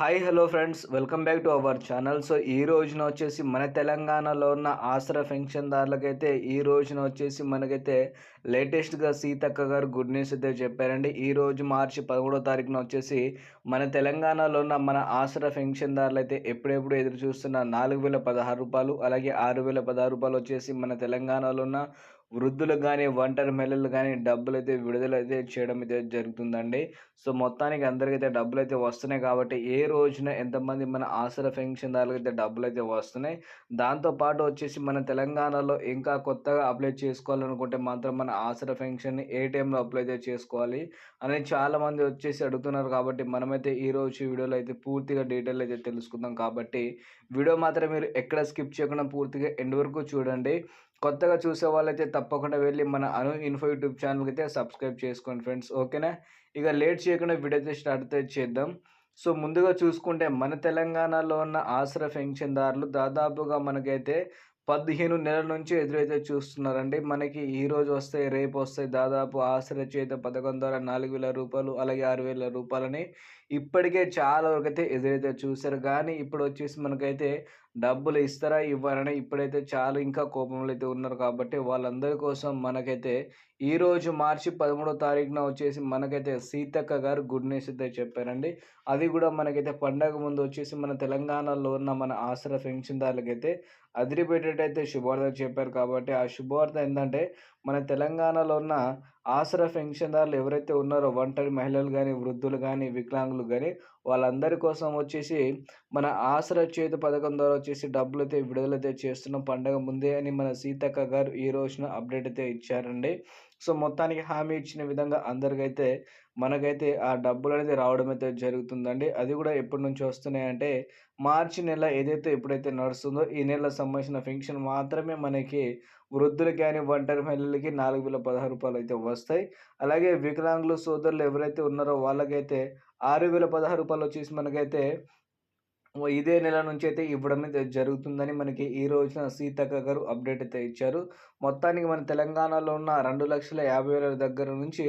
Hi hello friends. Welcome back to our channel. So ఈ రోజున వచ్చేసి మన తెలంగాణలో ఉన్న ఆసరా పెన్షన్దారులకైతే ఈ రోజున వచ్చేసి మనకైతే లేటెస్ట్గా సీతక్క గారు గుడ్ న్యూస్ అయితే చెప్పారండి. ఈ రోజు మార్చి పదమూడో తారీఖున వచ్చేసి మన తెలంగాణలో ఉన్న మన ఆసరా పెన్షన్దారులు అయితే ఎప్పుడెప్పుడు ఎదురు చూస్తున్న నాలుగు వేల పదహారు రూపాయలు అలాగే ఆరు వేల పదహారు రూపాయలు వచ్చేసి మన తెలంగాణలో ఉన్న వృద్ధులకు కానీ ఒంటరి మహిళలు కానీ డబ్బులు అయితే విడుదల అయితే చేయడం అయితే జరుగుతుందండి. సో మొత్తానికి అందరికైతే డబ్బులు అయితే వస్తున్నాయి కాబట్టి ఏ రోజున ఎంతమంది మన ఆసర పెన్షన్దారులకు అయితే డబ్బులు అయితే వస్తున్నాయి దాంతోపాటు వచ్చేసి మన తెలంగాణలో ఇంకా కొత్తగా అప్లై చేసుకోవాలనుకుంటే మాత్రం మన ఆసర పెన్షన్ని ఏ టైంలో అప్లై అయితే చేసుకోవాలి అనేది చాలామంది వచ్చేసి అడుగుతున్నారు కాబట్టి మనమైతే ఈ రోజు వీడియోలో అయితే పూర్తిగా డీటెయిల్ అయితే తెలుసుకుందాం కాబట్టి వీడియో మాత్రం మీరు ఎక్కడ స్కిప్ చేయకుండా పూర్తిగా ఎండ్ వరకు చూడండి. కొత్తగా చూసే వాళ్ళైతే తప్పకుండా వెళ్ళి మన అను ఇన్ఫో యూట్యూబ్ ఛానల్కి అయితే సబ్స్క్రైబ్ చేసుకోండి ఫ్రెండ్స్ ఓకేనా? ఇక లేట్ చేయకుండా వీడియో అయితే స్టార్ట్ అయితే చేద్దాం. సో ముందుగా చూసుకుంటే మన తెలంగాణలో ఉన్న ఆసరా పెన్షన్దారులు దాదాపుగా మనకైతే పదిహేను నెలల నుంచి ఎదురైతే చూస్తున్నారండి. మనకి ఈ రోజు వస్తాయి రేపు వస్తాయి దాదాపు ఆశ్రయ చేత పథకం ద్వారా నాలుగు వేల రూపాయలు అలాగే ఆరు వేల రూపాయలని ఇప్పటికే చాలా వరకు అయితే ఎదురైతే చూశారు. కానీ ఇప్పుడు వచ్చేసి మనకైతే డబ్బులు ఇస్తారా ఇవ్వాలని ఇప్పుడైతే చాలా ఇంకా కోపంలో అయితే ఉన్నారు. కాబట్టి వాళ్ళందరి కోసం మనకైతే ఈ రోజు మార్చి పదమూడో తారీఖున వచ్చేసి మనకైతే సీతక్క గారు గుడ్ న్యూస్ అయితే చెప్పారండి. అది కూడా మనకైతే పండగ ముందు వచ్చేసి మన తెలంగాణలో ఉన్న మన ఆసరా పెన్షన్దారులకైతే అయితే శుభవార్త చెప్పారు కాబట్టి ఆ శుభవార్త ఏంటంటే మన తెలంగాణలో ఉన్న ఆసరా పెన్షన్దారులు ఎవరైతే ఉన్నారో ఒంటరి మహిళలు కానీ వృద్ధులు కానీ వికలాంగులు కానీ వాళ్ళందరి కోసం వచ్చేసి మన ఆసరా చేతి పథకం ద్వారా వచ్చేసి డబ్బులు అయితే విడుదలైతే చేస్తున్నాం. పండగ ముందే అని మన సీతక్క గారు ఈ రోజున అప్డేట్ అయితే ఇచ్చారండి. సో మొత్తానికి హామీ ఇచ్చిన విధంగా అందరికైతే మనకైతే ఆ డబ్బులు అనేది రావడం అయితే జరుగుతుందండి. అది కూడా ఎప్పటి నుంచి వస్తున్నాయంటే మార్చి నెల ఏదైతే ఎప్పుడైతే నడుస్తుందో ఈ నెల సంబంధించిన ఫెన్షన్ మాత్రమే మనకి వృద్ధులకి కానీ ఒంటరి మహిళలకి నాలుగు వేల పదహారు రూపాయలు అయితే వస్తాయి. అలాగే వికలాంగులు సోదరులు ఎవరైతే ఉన్నారో వాళ్ళకైతే ఆరు వేల పదహారు రూపాయలు వచ్చేసి మనకైతే ఇదే నెల నుంచి అయితే ఇవ్వడం అయితే జరుగుతుందని మనకి ఈ రోజున సీతక్క గారు అప్డేట్ అయితే ఇచ్చారు. మొత్తానికి మన తెలంగాణలో ఉన్న రెండు లక్షల యాభై వేల దగ్గర నుంచి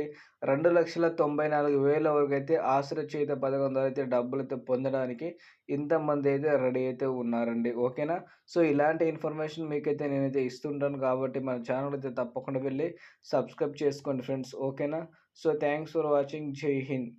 రెండు లక్షల తొంభై నాలుగు వేల వరకు అయితే ఆశ్రయ చేత పథకం ద్వారా అయితే డబ్బులు అయితే పొందడానికి ఇంతమంది అయితే రెడీ అయితే ఉన్నారండి. ఓకేనా? సో ఇలాంటి ఇన్ఫర్మేషన్ మీకైతే నేనైతే ఇస్తుంటాను కాబట్టి మన ఛానల్ అయితే తప్పకుండా వెళ్ళి సబ్స్క్రైబ్ చేసుకోండి ఫ్రెండ్స్. ఓకేనా? So thanks for watching. జై హింద్.